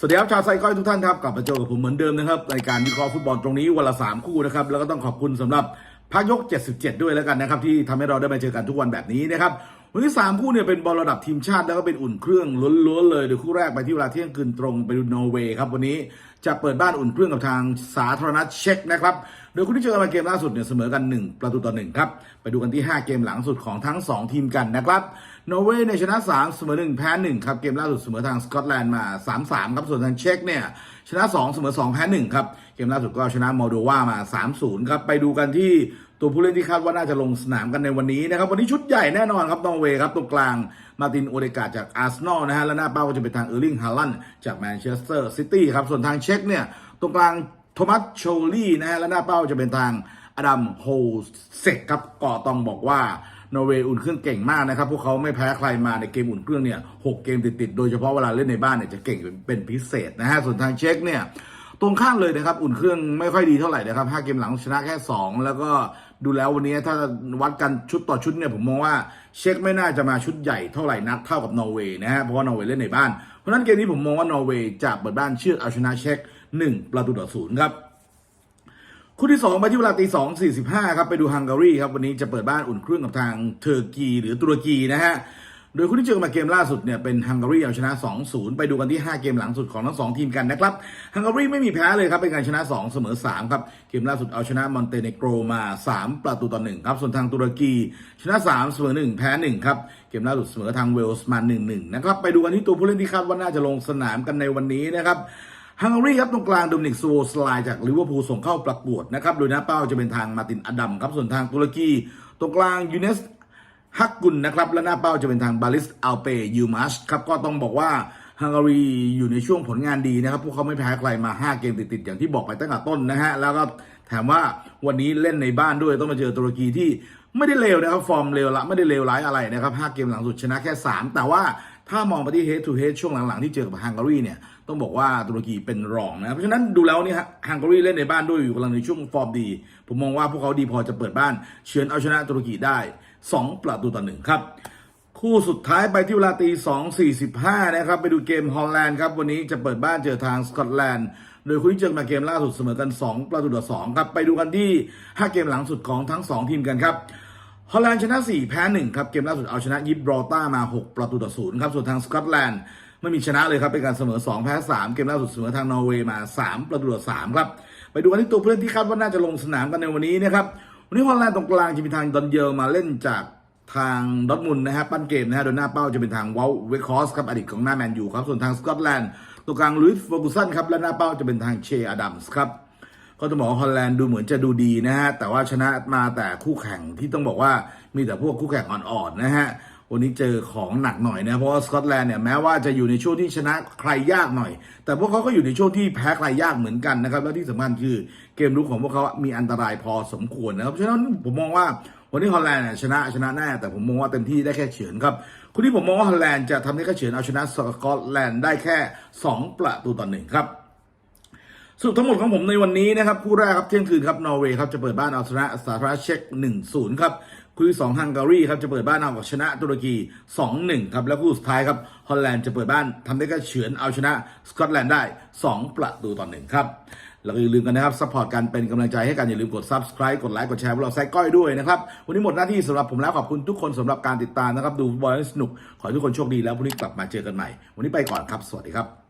สวัสดีครับชาวไซก้อยทุกท่านครับกลับมาเจอกับผมเหมือนเดิมนะครับในการวิเคราะห์ฟุตบอลตรงนี้วันละสามคู่นะครับแล้วก็ต้องขอบคุณสำหรับพักยก 77 ด้วยแล้วกันนะครับที่ทำให้เราได้มาเจอกันทุกวันแบบนี้นะครับวันที่3คู่เนี่ยเป็นบอลระดับทีมชาติแล้วก็เป็นอุ่นเครื่องล้วนๆเลยเดยคู่แรกไปที่เวลาเที่ยงคืนตรงไปดูนอร์เวย์ครับวันนี้จะเปิดบ้านอุ่นเครื่องกับทางสาธารณเช็กนะครับ โดยคู่ที่เจอกันมาเกมล่าสุดเนี่ยเสมอกัน 1 ประตูต่อ1ครับ ไปดูกันที่ 5 เกมหลังสุดของทั้ง 2 ทีมกันนะครับนอร์เวย์ในชนะ 3 เสมอ 1 แพ้ 1 ครับ เกมล่าสุดเสมอทางสกอตแลนด์มา 3-3 ครับ ส่วนทางเช็กเนี่ยชนะ 2 เสมอ 2 แพ้ 1 ครับ เกมล่าสุดก็ชนะมอลโดวามา 3-0 ครับ ไปดูกันที่ตัวผู้เล่นที่คาดว่าน่าจะลงสนามกันในวันนี้นะครับ วันนี้ชุดใหญ่แน่นอนครับนอร์เวย์ครับตรงกลางมาตินโอเดกาจากอาร์เซนอลนะฮะและหน้าเป้าก็จะเป็นทางเออร์ลิงฮาลันจากแมนเชสเตอร์ซิตี้ครับส่วนทางเชกเนี่ยตรงกลางโทมัสโชลี่นะฮะและหน้าเป้าจะเป็นทางอดัมโฮเซกครับก็ต้องบอกว่านอร์เวย์อุ่นเครื่องเก่งมากนะครับ พวกเขาไม่แพ้ใครมาในเกมอุ่นเครื่องเนี่ยหกเกมติดๆ โดยเฉพาะเวลาเล่นในบ้านเนี่ยจะเก่งเป็นพิเศษนะฮะ ส่วนทางเช็กเนี่ย ตรงข้ามเลยนะครับ อุ่นเครื่องไม่ค่อยดีเท่าไหร่นะครับห้าเกมหลังชนะแค่ 2 แล้วก็ดูแล้ววันนี้ถ้าวัดกันชุดต่อชุดเนี่ยผมมองว่าเช็กไม่น่าจะมาชุดใหญ่เท่าไหร่นักเท่ากับนอร์เวย์นะฮะเพราะว่านอร์เวย์เล่นในบ้าน เพราะฉะนั้นเกมนี้ผมมองว่านอร์เวย์จะเปิดบ้านเชื่อดเอาชนะเช็ก1ประตูต่อศูนย์ครับคู่ที่2ไปที่เวลาตีสองสี่สิบห้าครับไปดูฮังการีครับวันนี้จะเปิดบ้านอุ่นเครื่องกับทางเทอร์กีหรือตุรกีนะฮะ โดยคู่ที่เจอกันมาเกมล่าสุดเนี่ยเป็นฮังการีเอาชนะ 2-0 ไปดูกันที่ 5 เกมหลังสุดของทั้ง 2 ทีมกันนะครับฮังการีไม่มีแพ้เลยครับ เป็นการชนะ 2 เสมอ 3 ครับ เกมล่าสุดเอาชนะมอนเตเนโกรมา 3 ประตูต่อ 1 ครับ ส่วนทางตุรกีชนะ 3 เสมอ 1 แพ้ 1 ครับ เกมล่าสุดเสมอทางเวลส์มา 1-1 นะครับ ไปดูกันที่ตัวผู้เล่นที่คาดว่าน่าจะลงสนามกันในวันนี้นะครับฮังการีครับตรงกลางโดมินิกซูโวสไลจากลิเวอร์พูลส่งเข้าประกวดนะครับโดยหน้าเป้าจะเป็นทางมาตินอดัมครับส่วนทางตุรกีตรงกลางยูเนส ฮักกุลนะครับและหน้าเป้าจะเป็นทางบาลิสอัลเปยูมัชครับก็ต้องบอกว่าฮังการีอยู่ในช่วงผลงานดีนะครับ พวกเขาไม่แพ้ใครมา 5 เกมติดๆ อย่างที่บอกไปตั้งแต่ต้นนะฮะ แล้วก็แถมว่าวันนี้เล่นในบ้านด้วยต้องมาเจอตุรกีที่ไม่ได้เลวนะครับ ฟอร์มเลวละ ไม่ได้เลวร้ายอะไรนะครับ 5 เกมหลังสุดชนะแค่ 3 แต่ว่า ถ้ามองไปที่ head to head ช่วงหลังๆ ที่เจอกับฮังการีเนี่ยต้องบอกว่าตุรกีเป็นรองนะเพราะฉะนั้นดูแล้วเนี่ยฮังการีเล่นในบ้านด้วยอยู่กำลังในช่วงฟอร์มดี ผมมองว่าพวกเขาดีพอจะเปิดบ้าน เฉือนเอาชนะตุรกีได้ 2 ประตูต่อหนึ่งครับ คู่สุดท้ายไปที่เวลาตี 2 45 นะครับ ไปดูเกมฮอลแลนด์ครับ วันนี้จะเปิดบ้านเจอทางสกอตแลนด์โดยคู่ที่เจอมาเกมล่าสุดเสมอกัน 2 ประตูต่อ2ครับไปดูกันที่ 5 เกมหลังสุดของทั้ง 2 ทีมกันครับ ฮอลแลนด์ชนะ4แพ้1ครับเกมล่าสุดเอาชนะยิบรอต้ามา 6 ประตูต่อ0ครับส่วนทางสกอตแลนด์ไม่มีชนะเลยครับเป็นการเสมอ 2 แพ้ 3 เกมล่าสุดเสมอทางนอร์เวย์มา 3 ประตูต่อ3ครับไปดูกันที่ตัวผู้เล่นที่คาดว่าน่าจะลงสนามกันในวันนี้นะครับวันนี้ฮอลแลนด์ตรงกลางจะมีทางดอนเยลมาเล่นจากทางดอทมุนนะฮะปั้นเกมนะฮะโดยหน้าเป้าจะเป็นทางวอลเวคอสครับอดีตของหน้าแมนยูครับส่วนทางสกอตแลนด์ตรงกลางลุยส์เฟอร์กูสันครับและหน้าเป้าจะเป็นทางเชอดัมส์ครับ ก็ต้องบอกว่าฮอลแลนด์ดูเหมือนจะดูดีนะฮะแต่ว่าชนะมาแต่คู่แข่งที่ต้องบอกว่ามีแต่พวกคู่แข่งอ่อนๆนะฮะวันนี้เจอของหนักหน่อยนะเพราะว่าสกอตแลนด์เนี่ยแม้ว่าจะอยู่ในช่วงที่ชนะใครยากหน่อย แต่พวกเขาก็อยู่ในช่วงที่แพ้ใครยากเหมือนกันนะครับและที่สำคัญคือเกมรุกของพวกเขามีอันตรายพอสมควรนะครับฉะนั้นผมมองว่าวันนี้ฮอลแลนด์เนี่ยชนะชนะแน่แต่ผมมองว่าเต็มที่ได้แค่เฉือนครับคุณที่ผมมองว่าฮอลแลนด์จะทำได้แค่เฉือนเอาชนะสกอตแลนด์ได้แค่สองประตูต่อหนึ่งครับ สรุปทั้งหมดของผมในวันนี้นะครับคู่แรกครับเที่ยงคืนครับนอร์เวย์ครับจะเปิดบ้านเอาชนะสาธารณเช็ก1-0ครับคู่ที่2ฮังการีครับจะเปิดบ้านเอาชนะตุรกี 2-1ครับแล้วคู่สุดท้ายครับฮอลแลนด์จะเปิดบ้านทำได้แค่เฉือนเอาชนะสกอตแลนด์ได้ 2 ประตูต่อหนึ่งครับแล้วก็อย่าลืมกันนะครับซัพพอร์ตกันเป็นกำลังใจให้กันอย่าลืมกด subscribe กดไลค์กดแชร์พวกเราไซก้อยด้วยนะครับวันนี้หมดหน้าที่สำหรับผมแล้วขอบคุณทุกคนสำหรับการติดตามนะครับดูบอลให้สนุกขอให้ทุกคนโชคดีแล้วพรุ่งนี้กลับมาเจอกันใหม่ วันนี้ไปก่อนครับ สวัสดีครับ